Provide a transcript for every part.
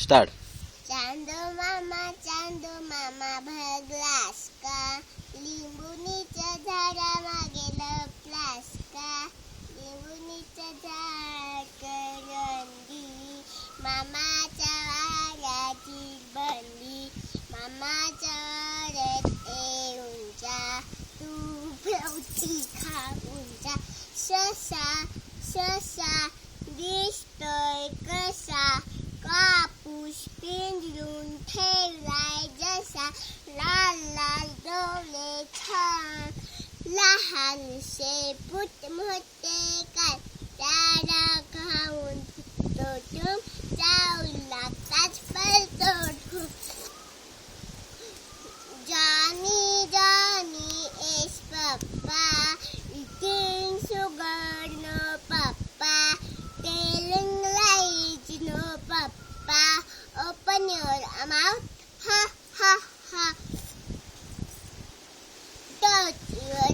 Start चांदो मामा चांदो मामा भगलास का लिंबुनीच्या झाडामागे लपलास का लिंबुनीचं झाड करंदी मामाच्या वाऱ्याची बंदी मामाच्या वाऱ्यात येऊन जा तू भोवती खाऊन जा ससा and she put Muhtekan Dara Kaun Totum Saula Kasper Totum Johnny Johnny is Papa eating sugar no Papa. Telling lies no Papa. Open your mouth ha ha ha. Don't you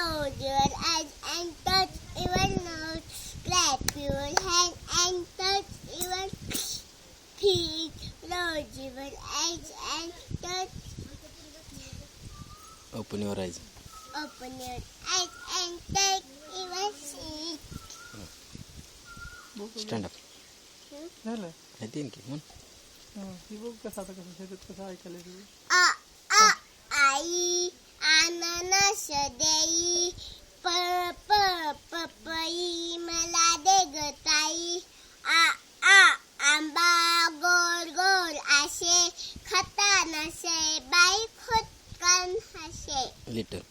Close your eyes and touch your nose. Clap your hand and touch your feet. Close your eyes and touch. Open your eyes Open your eyes and take your seat. Stand up झालं येते की म्हण हं, ती बघ कसं आता कसं शेतात कसं ऐकायला लिटल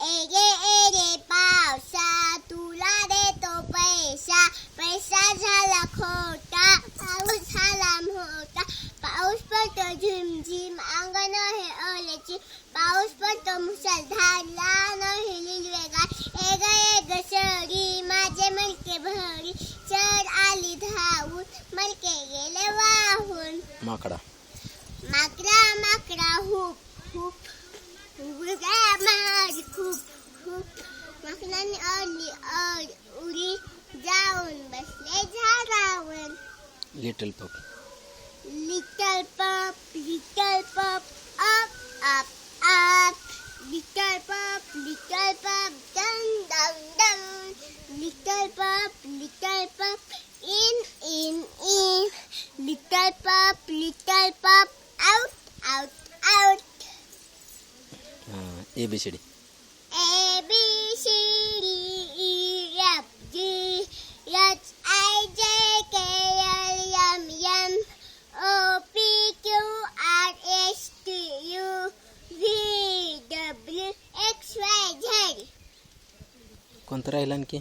एगे एगे पावसा तुला देतो पैसा पैसा झाला खोटा पाऊस झाला मोठा पाऊस पडतो झिमझिम अंगण हे ओलेची पाऊस पडतो मुसळधार लहान हिरवेगार एग एग सरी माझे मलके भरी चढ आली धावून मलके गेले वाहून माकडा माकडा माकडा हुप हुप उड्या मार खूप खूप माकडाने ओढली ओढ उडी जाऊन बसले झाडावर लिटल पप लिटल पप लिटल पप अप अप अप लिटल पप लिटल पप डन डन डन लिटल पप लिटल पप A B C D A B C D E F G H I J K L M N O P Q R S T U V W X Y Z कोणतं राहिलं आणखी